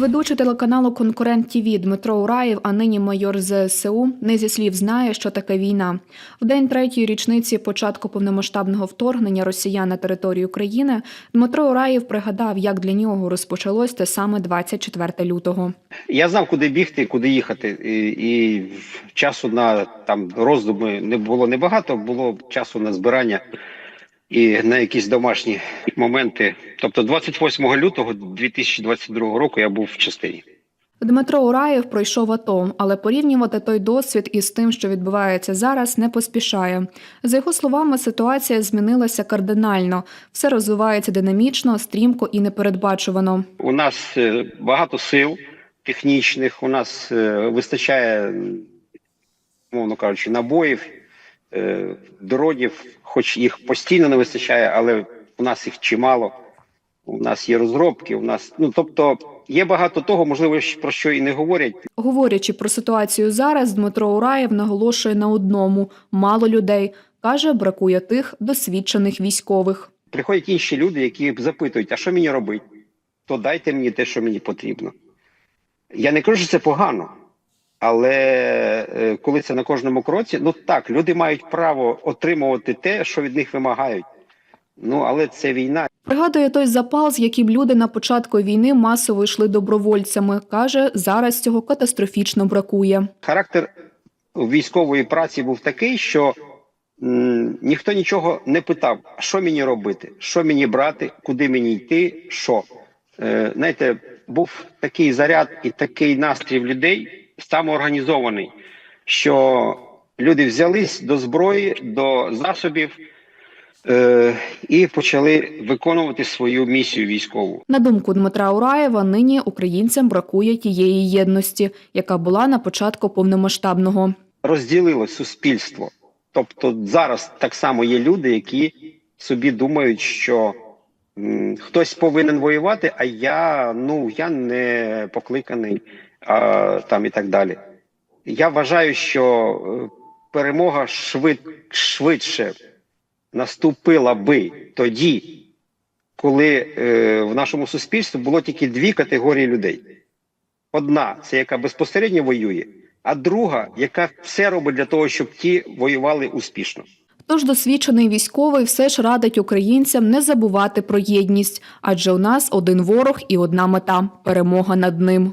Ведучий телеканалу Конкурент ТІВІ Дмитро Ураєв, а нині майор ЗСУ, не зі слів знає, що таке війна. В день третьої річниці початку повномасштабного вторгнення росіян на територію країни Дмитро Ураєв пригадав, як для нього розпочалось те саме 24 лютого. Я знав, куди бігти, куди їхати, і, і часу на там роздуми не було небагато, було часу на збирання і на якісь домашні моменти. Тобто, 28 лютого 2022 року я був в частині. Дмитро Ураєв пройшов АТО, але порівнювати той досвід із тим, що відбувається зараз, не поспішає. За його словами, ситуація змінилася кардинально. Все розвивається динамічно, стрімко і непередбачувано. У нас е, багато сил технічних, у нас е, вистачає, мовно кажучи, набоїв, дронів, хоч їх постійно не вистачає, але у нас їх чимало. У нас є розробки, у нас ну тобто є багато того, можливо, про що і не говорять. Говорячи про ситуацію зараз, Дмитро Ураєв наголошує на одному: мало людей. Каже, бракує тих досвідчених військових. Приходять інші люди, які запитують, а що мені робити? То дайте мені те, що мені потрібно. Я не кажу, що це погано, але е, коли це на кожному кроці, ну так, люди мають право отримувати те, що від них вимагають. Ну, але це війна. Пригадує той запал, з яким люди на початку війни масово йшли добровольцями. Каже, зараз цього катастрофічно бракує. Характер військової праці був такий, що м, ніхто нічого не питав, що мені робити, що мені брати, куди мені йти, що. Е, знаєте, був такий заряд і такий настрій в людей самоорганізований, що люди взялись до зброї, до засобів е, і почали виконувати свою місію військову. На думку Дмитра Ураєва, нині українцям бракує тієї єдності, яка була на початку повномасштабного. розділилось суспільство. Тобто зараз так само є люди, які собі думають, що хтось повинен воювати, а я ну я не покликаний а, там і так далі. Я вважаю, що е, перемога швид, швидше наступила би тоді, коли е, в нашому суспільстві було тільки дві категорії людей. Одна це яка безпосередньо воює, а друга, яка все робить для того, щоб ті воювали успішно. Тож досвідчений військовий все ж радить українцям не забувати про єдність, адже у нас один ворог і одна мета перемога над ним.